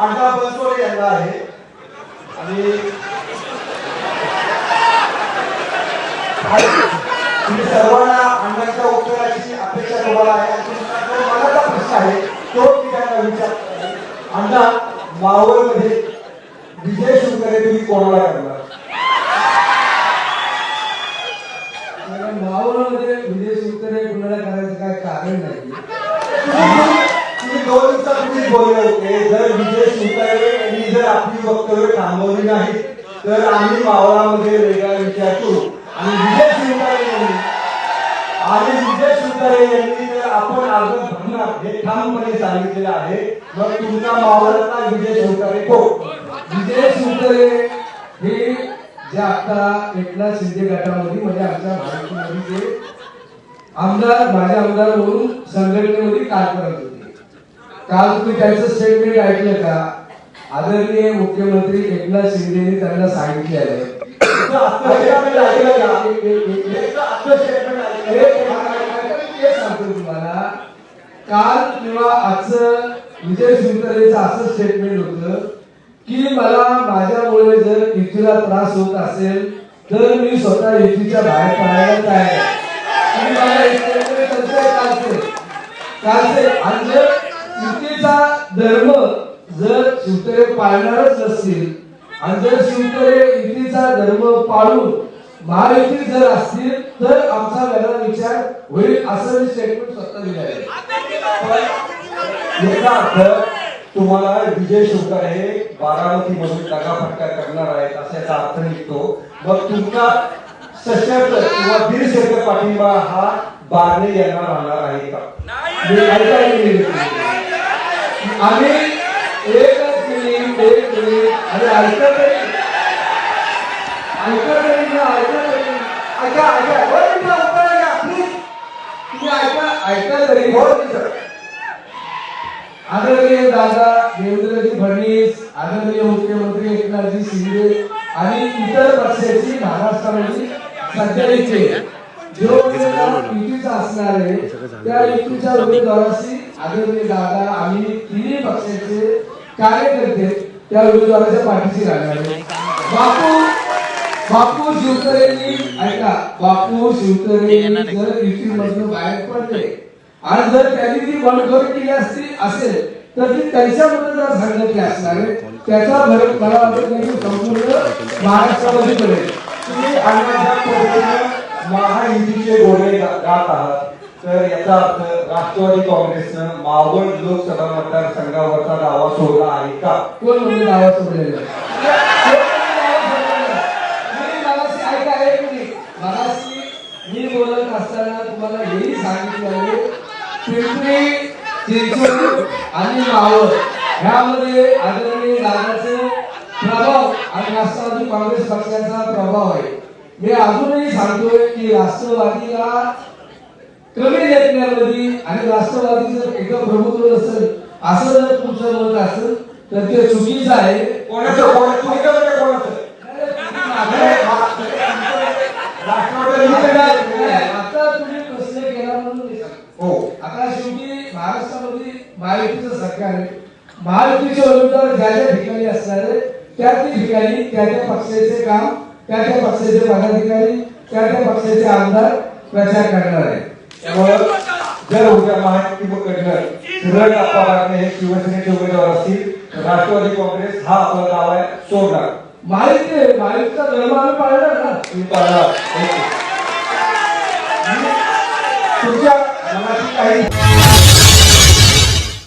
अण्णा बनसोडे यांना आहे. आणि तुम्ही सर्वांना अण्णांच्या उत्तराची अपेक्षा तुम्हाला आहे. आणि मनाचा प्रश्न आहे तो मी त्यांना विचारतो. आहे. अण्णा मावळमध्ये विजय शिवकरे तुम्ही कोणाला करणार? मावळमध्ये उत्तरे कुणाला करायचं काय कारण नाही. तुम्ही दोन दिवसापूर्वी बोलले होते. जर विजय यांनी जर आपली वक्तव्य थांबवली नाही तर आम्ही मावळामध्ये वेगळा विचार करू आणि विजय शिवतारे यांनी आणि विजय शिवतारे यांनी तर आपण अर्ज भरणार हे ठामपणे सांगितलेलं आहे. मग तुमचा मावळातला विजय शिवतारे कोण विजय शिवतरे हे जे आता एकनाथ शिंदे गटामध्ये म्हणजे आमच्या महाराष्ट्रामध्ये जे आमदार माझे आमदार म्हणून संघटनेमध्ये काम करत होते. काल तुम्ही त्यांचं स्टेटमेंट ऐकलं का? आदरणीय मुख्यमंत्री एकनाथ शिंदे त्यांना सांगितले आहे. हे सांगतो तुम्हाला. काल किंवा आजचं विजय शिवतरेचं असं स्टेटमेंट होतं की मला माझ्यामुळे जर युतीला त्रास होत असेल तर मी स्वतः युतीच्या बाहेर पडायला तयार आहे. आणि मला एक आणि युतीचा धर्म जर शिवतरे पाळणारच नसतील आणि जर शिवतरे युतीचा धर्म पाळून महायुतीत जर असतील तर आमचा वेगळा विचार होईल असं मी स्टेटमेंट स्वतः दिलं आहे. याचा अर्थ तुम्हाला विजय शिवकर हे बारामती मधून दगाफटका करणार आहेत अशाचा अर्थ निघतो. मग तुमचा सशर्त किंवा दीडशर्त पाठिंबा हा बारणे यांना राहणार आहे का. आम्ही आणि ऐका तरी. ऐका तरी ना ऐका तरी. ऐका ऐका. दोन ना उत्तर ऐका प्लीज तुम्ही ऐका ऐका तरी. हो, सर. आदरणीय दादा देवेंद्रजी फडणवीस आदरणीय मुख्यमंत्री एकनाथजी शिंदे आणि इतर पक्षाची महाराष्ट्रामध्ये सध्याचे जो युतीचा असणार आहे त्या युतीच्या उमेदवाराशी आदरणीय दादा आम्ही तिन्ही पक्षाचे कार्यकर्ते त्या उमेदवाराच्या पाठीशी राहणार बापू बापू शिवतरेंनी ऐका बापू शिवतरे जर युतीमधून बाहेर पडले आणि जर त्यांनी ती बंडखोरी केली असती असेल तर ती त्यांच्यामध्ये जर सांगितली असणार त्याचा फरक मला वाटत नाही संपूर्ण महाराष्ट्रामध्ये पडेल. तुम्ही अण्णाच्या महायुतीचे गोडे गा- गात आहात तर याचा अर्थ राष्ट्रवादी काँग्रेसनं मावळ लोकसभा मतदारसंघावरचा दावा सोडला आहे का? कोण म्हणजे नावा सोडलेलं? मी बोलत असताना तुम्हाला हेही सांगितलं पिंपरी चिंचवड आणि मावळ ह्यामध्ये आदरणीय दादाचे प्रभाव आणि राष्ट्रवादी काँग्रेस पक्षाचा प्रभाव आहे. मी अजूनही सांगतोय की राष्ट्रवादीला कमी लेखण्यामध्ये आणि राष्ट्रवादीचं एकच प्रभुत्व नसेल असं जर तुमचं मत असेल तर ते चुकीचं आहे. कोणाचं? कोणाचं तुमचं कोणाचं? राष्ट्रवादी आता तुम्ही प्रश्न केला म्हणून मी सांगतो. हो. आता शेवटी महाराष्ट्रामध्ये महायुतीचं सरकार आहे. महायुतीचे उमेदवार ज्या ज्या ठिकाणी असणार आहे त्या त्या ठिकाणी त्या त्या पक्षाचे काम त्या त्या पक्षाचे पदाधिकारी त्या त्या पक्षाचे आमदार प्रचार करणार आहे त्यामुळं जर उद्या महायुतीकडनं सुरळ लागणे हे शिवसेनेचे उमेदवार असतील तर राष्ट्रवादी काँग्रेस हा आपला दावा आहे सोडणार महायुती आहे. महायुतीचा धर्म आम्ही पाळणार ना तुम्ही पाळणार. तुमच्या मनाची काही